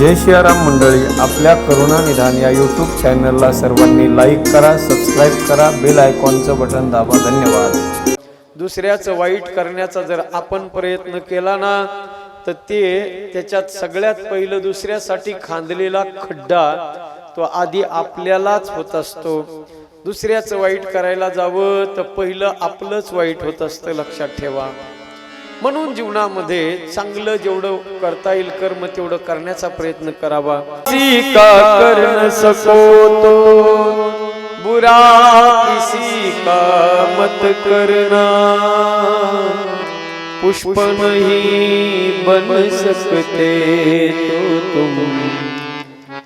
जय सियाराम मंडळी आपल्या करुणा निधान या यूट्यूब चॅनलला सर्वांनी लाईक करा सबस्क्राईब करा बेल आयकॉनचं बटन दाबा. धन्यवाद. दुसऱ्याचं वाईट करण्याचा जर आपण प्रयत्न केला ना तर ते त्याच्यात सगळ्यात पहिलं दुसऱ्यासाठी खांदलेला खड्डा तो आधी आपल्यालाच होत असतो. दुसऱ्याचं वाईट करायला जावं तर पहिलं आपलंच वाईट होत असतं लक्षात ठेवा. म्हणून जीवनामध्ये चांगलं जेवढं करता येईल कर्म तेवढं करण्याचा प्रयत्न करावा. सको तो बुरा किसी का मत करना. पुष्प नहीं बन सकते तो तुम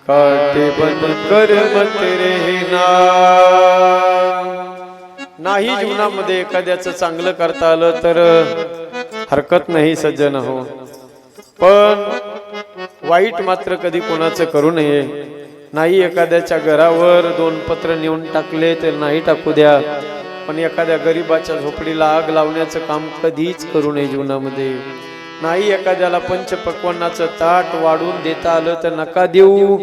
काटे बन कर मत रहना नाही जीवनामध्ये एखाद्याचं चांगलं करता आलं तर हरकत नाही सज्जन हो. पण वाईट मात्र कधी कोणाचं करू नये. नाही एखाद्याच्या घरावर दोन पत्र नेऊन टाकले तर नाही टाकू द्या. पण एखाद्या गरीबाच्या झोपडीला आग लावण्याचं काम कधीच करू नये जीवनामध्ये. नाही एखाद्याला पंचपक्वानाचं ताट वाढून देता आलं तर नका देऊ.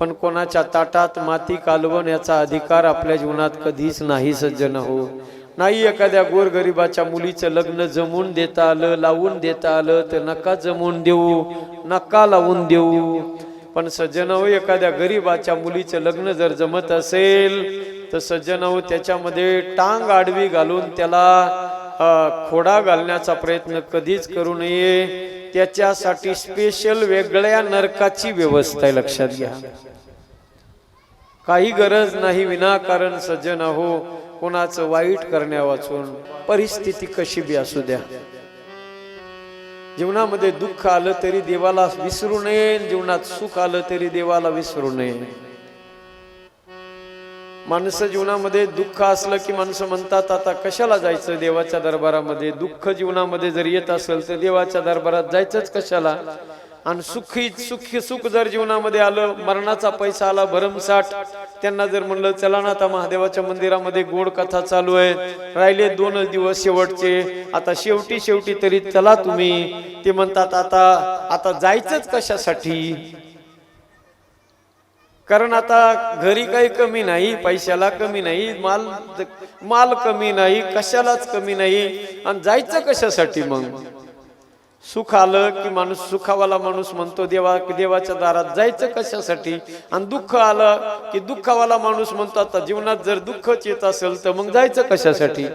पण कोणाच्या ताटात माती कालवण्याचा अधिकार आपल्या जीवनात कधीच नाही सज्जन हो. नाही एखाद्या गोरगरिबाच्या मुलीचं लग्न जमवून देता आलं लावून देता आलं तर नका जमवून देऊ नका लावून देऊ. पण सज्जन एखाद्या गरीबाच्या मुलीचं लग्न जर जमत असेल तर सज्जन त्याच्यामध्ये टांग आडवी घालून त्याला खोडा घालण्याचा प्रयत्न कधीच करू नये. त्याच्यासाठी स्पेशल वेगळ्या नरकाची व्यवस्था आहे लक्षात घ्या. काही गरज नाही विनाकारण सज्जन हो कोणाचं वाईट करण्या वाचून परिस्थिती कशी बी असू द्या. जीवनामध्ये दुःख आलं तरी देवाला विसरू नये जीवनात सुख आलं तरी देवाला विसरू नये. माणसं जीवनामध्ये दुःख असलं की माणसं म्हणतात आता कशाला जायचं देवाच्या दरबारामध्ये? दुःख जीवनामध्ये जर येत असेल तर देवाच्या दरबारात जायचंच कशाला? आणि सुखी सुखी सुख जर जीवनामध्ये आलं मरणाचा पैसा आला भरमसाठ. त्यांना जर म्हणलं चला ना आता महादेवाच्या मंदिरामध्ये गोड कथा चालू आहे. राहिले दोनच दिवस शेवटचे. आता शेवटी शेवटी तरी चला तुम्ही. ते म्हणतात आता आता जायचंच कशासाठी? कारण आता घरी काही कमी नाही पैशाला कमी नाही माल माल कमी नाही कशालाच कमी नाही. आणि जायचं कशासाठी मग? सुख आलं की माणूस सुखावाला माणूस म्हणतो देवा देवाच्या दारात जायचं कशासाठी? आणि दुःख आलं की दुःखावाला माणूस म्हणतो आता जीवनात जर दुःखच येत असेल तर मग जायचं कशासाठी?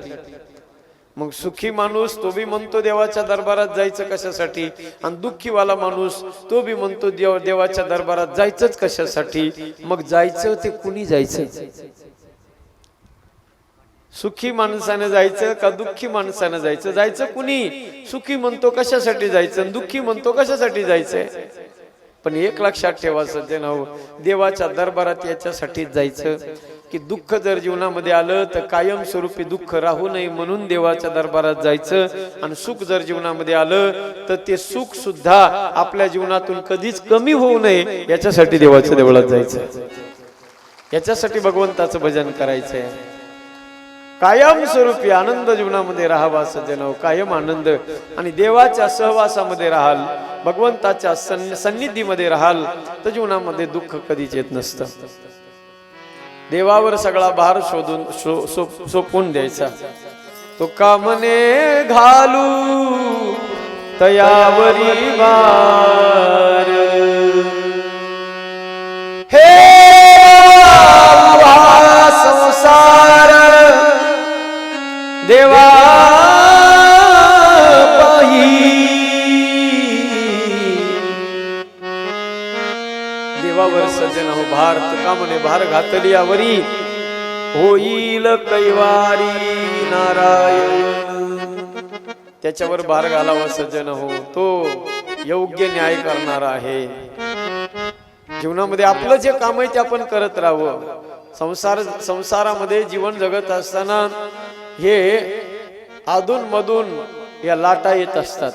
मग सुखी माणूस तो बी म्हणतो देवाच्या दरबारात जायचं कशासाठी? आणि दुःखीवाला माणूस तो बी म्हणतो देव देवाच्या दरबारात जायचंच कशासाठी? मग जायचं ते कुणी जायचं? सुखी माणसानं जायचं का दुःखी माणसानं जायचं? जायचं कुणी? सुखी म्हणतो कशासाठी जायचं? दुःखी म्हणतो कशासाठी जायचंय? पण एक लक्षात ठेवा सज्जन हो देवाच्या दरबारात याच्यासाठीच जायचं की दुःख जर जीवनामध्ये आलं तर कायमस्वरूपी दुःख राहू नये म्हणून देवाच्या दरबारात जायचं. आणि सुख जर जीवनामध्ये आलं तर ते सुख सुद्धा आपल्या जीवनातून कधीच कमी होऊ नये याच्यासाठी देवाच्या देवळात जायचं. याच्यासाठी भगवंताचं भजन करायचंय. कायम स्वरूपी आनंद जीवनामध्ये राहावा सज्जन हो, कायम आनंद. आणि देवाच्या सहवासामध्ये राहाल भगवंताच्या सन्- सन्निधीमध्ये राहाल तर जीवनामध्ये दुःख कधीच येत नसतं. देवावर सगळा भार शोधून शो- सो- सोपवून द्यायचा. तो कामने घालू? तयावरी भार देवावर हो भार तुका म्हणे भार घातली आवरी. होईल कैवारी नारायण. त्याच्यावर भार घालावा सज्जन हो तो योग्य न्याय करणारा आहे. जीवनामध्ये आपलं जे काम आहे ते आपण करत राहावं. संसार संसारामध्ये जीवन जगत असताना हे अधून मधून या लाटा येत असतात.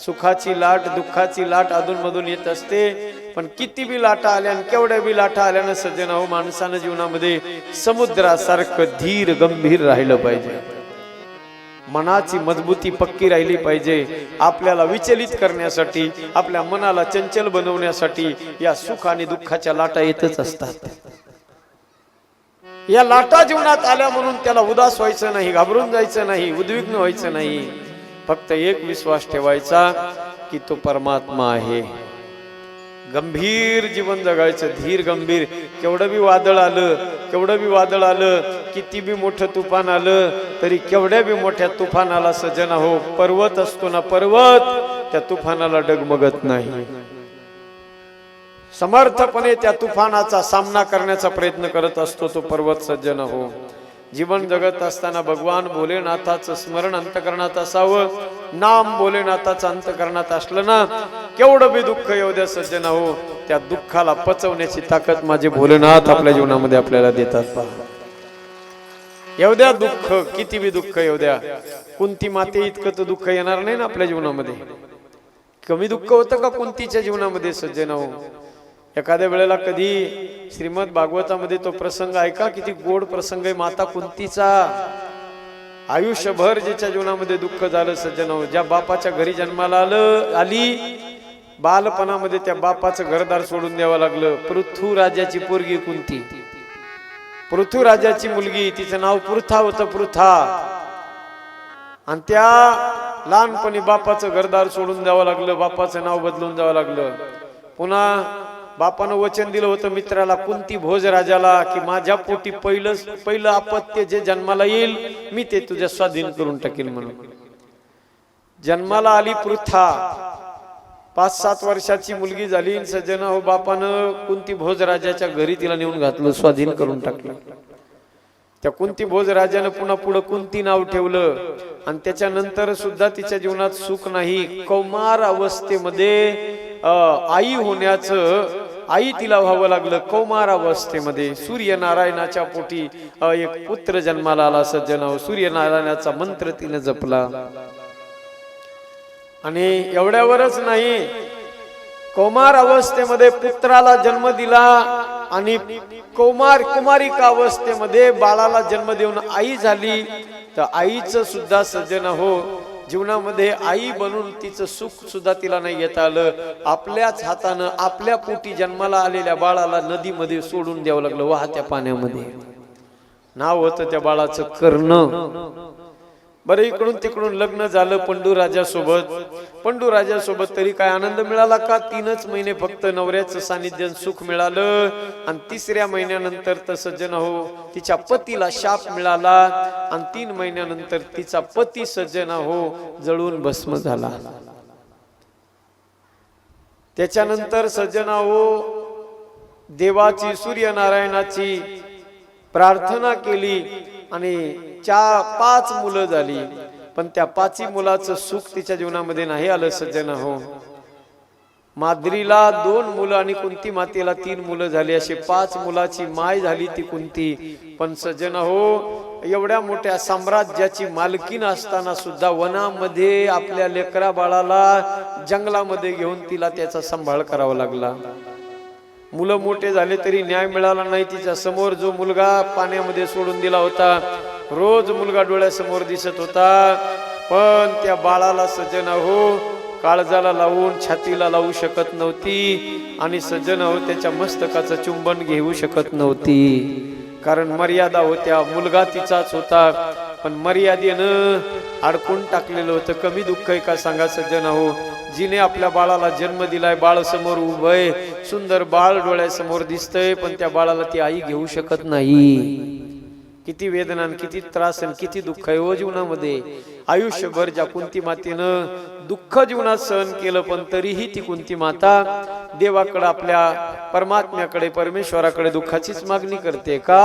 सुखाची लाट दुःखाची लाट अधून मधून येत असते. पण किती बी लाटा आल्या आणि केवढ्या बी लाटा आल्यानं सज्जन हो माणसानं जीवनामध्ये समुद्रासारखं धीर गंभीर राहिलं पाहिजे. मनाची मजबूती पक्की राहिली पाहिजे. आपल्याला विचलित करण्यासाठी आपल्या मनाला चंचल बनवण्यासाठी या सुख आणि दुःखाच्या लाटा येतच असतात. या लाटा जीवनात आल्या म्हणून त्याला उदास व्हायचं नाही घाबरून जायचं नाही उद्विग्न व्हायचं नाही. फक्त एक विश्वास ठेवायचा की तो परमात्मा आहे. गंभीर जीवन जगायचं धीर गंभीर. केवढं बी वादळ आलं केवढं बी वादळ आलं किती बी मोठं तुफान आलं तरी केवढ्या बी मोठ्या तुफानाला सजन हो पर्वत असतो ना पर्वत त्या तुफानाला डगमगत नाही. समर्थपणे त्या तुफानाचा सामना करण्याचा प्रयत्न करत असतो तो पर्वत सज्जन हो जीवन जगत असताना भगवान भोलेनाथाचं स्मरण अंतकरणात असावं. नाम भोलेनाथाचं अंतकरणात असलं ना केवढं बी दुःख येऊ द्या सज्जन हो त्या दुःखाला पचवण्याची ताकद माझे भोलेनाथ आपल्या जीवनामध्ये आपल्याला देतात पहा. येऊ द्या दुःख किती बी दुःख येऊ द्या. कोणती माते इतकं तर दुःख येणार नाही ना आपल्या जीवनामध्ये. कमी दुःख होतं का कोणतीच्या जीवनामध्ये सज्जन हो एखाद्या वेळेला कधी श्रीमद भागवतामध्ये तो प्रसंग ऐका किती गोड प्रसंग आहे माता कुंतीचा. आयुष्यभर ज्याच्या जीवनामध्ये दुःख झालं सज्जन हो, ज्या बापाच्या घरी जन्माला आलं आली बालपणामध्ये त्या बापाचं घरदार सोडून द्यावं लागलं. पृथ्वी राजाची पोरगी कुंती. पृथ्वी राजाची मुलगी तिचं नाव पृथा होतं पृथा. आणि त्या लहानपणी बापाचं घरदार सोडून द्यावं लागलं बापाचं नाव बदलून द्यावं लागलं. पुन्हा बापानं वचन दिलं होतं मित्राला कुंती भोज राजाला की माझ्या पोटी पहिलं पहिलं अपत्य जे जन्माला येईल मी ते तुझ्या स्वाधीन करून टाकेल म्हणून. जन्माला आली पृथा पाच सात वर्षाची मुलगी झाली आणि सज्जन हो बापानं कुंती भोज राजाच्या घरी तिला नेऊन घातलं स्वाधीन करून टाकलं. त्या कुंती भोज राजानं पुन्हा पुढं कुंती नाव ठेवलं आणि त्याच्यानंतर सुद्धा तिच्या जीवनात सुख नाही. कौमार अवस्थेमध्ये अं, आई होण्याचं आई तिला व्हावं लागलं. कौमार अवस्थेमध्ये सूर्यनारायणाच्या पोटी एक पुत्र जन्माला आला सज्जन सूर्यनारायणाचा मंत्र तिने जपला. आणि एवढ्यावरच नाही कौमार अवस्थेमध्ये पुत्राला जन्म दिला आणि कौमार कुमारिका अवस्थेमध्ये बाळाला जन्म देऊन आई झाली. तर आईचं सुद्धा सज्जन हो जीवनामध्ये आई बनून तिचं सुख सुद्धा तिला नाही येता आलं. आपल्याच हातानं आपल्या पोटी जन्माला आलेल्या बाळाला नदीमध्ये सोडून द्यावं लागलं वाहत्या पाण्यामध्ये. नाव होतं त्या बाळाचं कर्ण. बरं इकडून तिकडून लग्न झालं पंडू राजासोबत पंडू राजासोबत तरी काय आनंद मिळाला का? तीनच महिने फक्त नवऱ्याचं सानिध्य सुख मिळालं आणि तिसऱ्या महिन्यानंतर तर सज्जन हो तिच्या पतीला शाप मिळाला आणि तीन महिन्यानंतर तिचा पती सज्जन हो जळून भस्म झाला. त्याच्यानंतर सज्जना हो देवाची सूर्यनारायणाची प्रार्थना केली. आणि चार पाच मुलं झाली. पण त्या पाचही मुलाचं सुख तिच्या जीवनामध्ये नाही आलं सज्जन हो. माद्रीला दोन मुलं आणि कुंती मातेला तीन मुलं झाली. असे पाच मुलाची माय झाली ती कुंती. पण सज्जन हो एवढ्या मोठ्या साम्राज्याची मालकीन असताना सुद्धा वनामध्ये आपल्या लेकरा बाळाला जंगलामध्ये घेऊन तिला त्याचा सांभाळ करावा लागला. मुलं मोठे झाले तरी न्याय मिळाला नाही. तिच्या समोर जो मुलगा पाण्यामध्ये सोडून दिला होता रोज मुलगा डोळ्यासमोर दिसत होता. पण त्या बाळाला सज्जन हो काळजाला लावून छातीला लावू शकत नव्हती आणि सज्जन हो त्याच्या मस्तकाचं चुंबन घेऊ शकत नव्हती. कारण मर्यादा होत्या मुलगा तिचाच होता. पण मर्यादेनं अडकून टाकलेलं होतं. कमी दुःख आहे का सांगा सज्जन हो जिने आपल्या बाळाला जन्म दिलाय बाळ समोर उभय सुंदर बाळ डोळ्यासमोर दिसतंय पण त्या बाळाला ती आई घेऊ शकत नाही. किती वेदना आणि किती त्रास आणि किती दुःख आहे हो जीवनामध्ये. आयुष्यभर ज्या कुंती मातेनं दुःख जीवनात सहन केलं पण तरीही ती कुंती माता देवाकडे आपल्या परमात्म्याकडे परमेश्वराकडे दुःखाचीच मागणी करते का?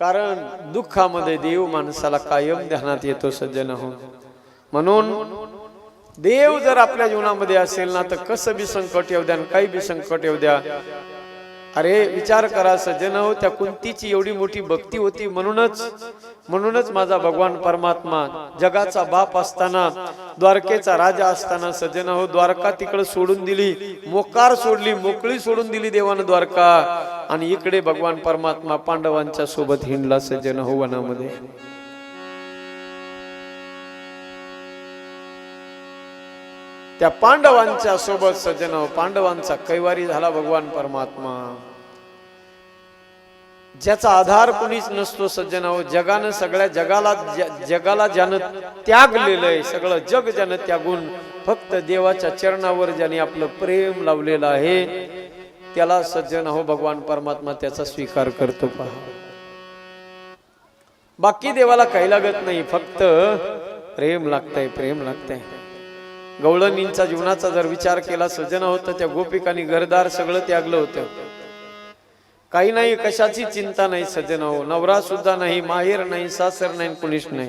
कारण दुःखामध्ये देव माणसाला कायम ध्यानात येतो सज्जन हो. म्हणून देव जर आपल्या जीवनामध्ये असेल ना तर कसं बी संकट येऊ द्या काही बी संकट येऊ द्या. अरे विचार करा सज्जन हो त्या कुंतीची एवढी मोठी भक्ती होती म्हणूनच म्हणूनच माझा भगवान परमात्मा जगाचा बाप असताना द्वारकेचा राजा असताना सज्जन हो द्वारका तिकडे सोडून दिली मोकार सोडली मोकळी सोडून दिली देवानं द्वारका. आणि इकडे भगवान परमात्मा पांडवांच्या सोबत हिंडला सज्जन होवनामध्ये त्या पांडवांच्या सोबत सज्जन पांडवांचा कैवारी झाला भगवान परमात्मा. ज्याचा आधार कुणीच नसतो सज्जनाव जगानं सगळ्या जगाला जगाला ज्यानं त्यागलेलं आहे सगळं जग ज्यानं त्यागून फक्त देवाच्या चरणावर ज्याने आपलं प्रेम लावलेलं आहे त्याला सज्जन हो भगवान परमात्मा त्याचा स्वीकार करतो पहा. बाकी देवाला काही लागत नाही फक्त प्रेम लागतंय प्रेम लागतंय. गवळणींचा जीवनाचा जर विचार केला सज्जन होतं त्या गोपिकांनी घरदार सगळं त्यागलं होतं. काही नाही कशाची चिंता नाही सज्जन हो नवरा सुद्धा नाही माहेर नाही सासर नाही कुणीच नाही.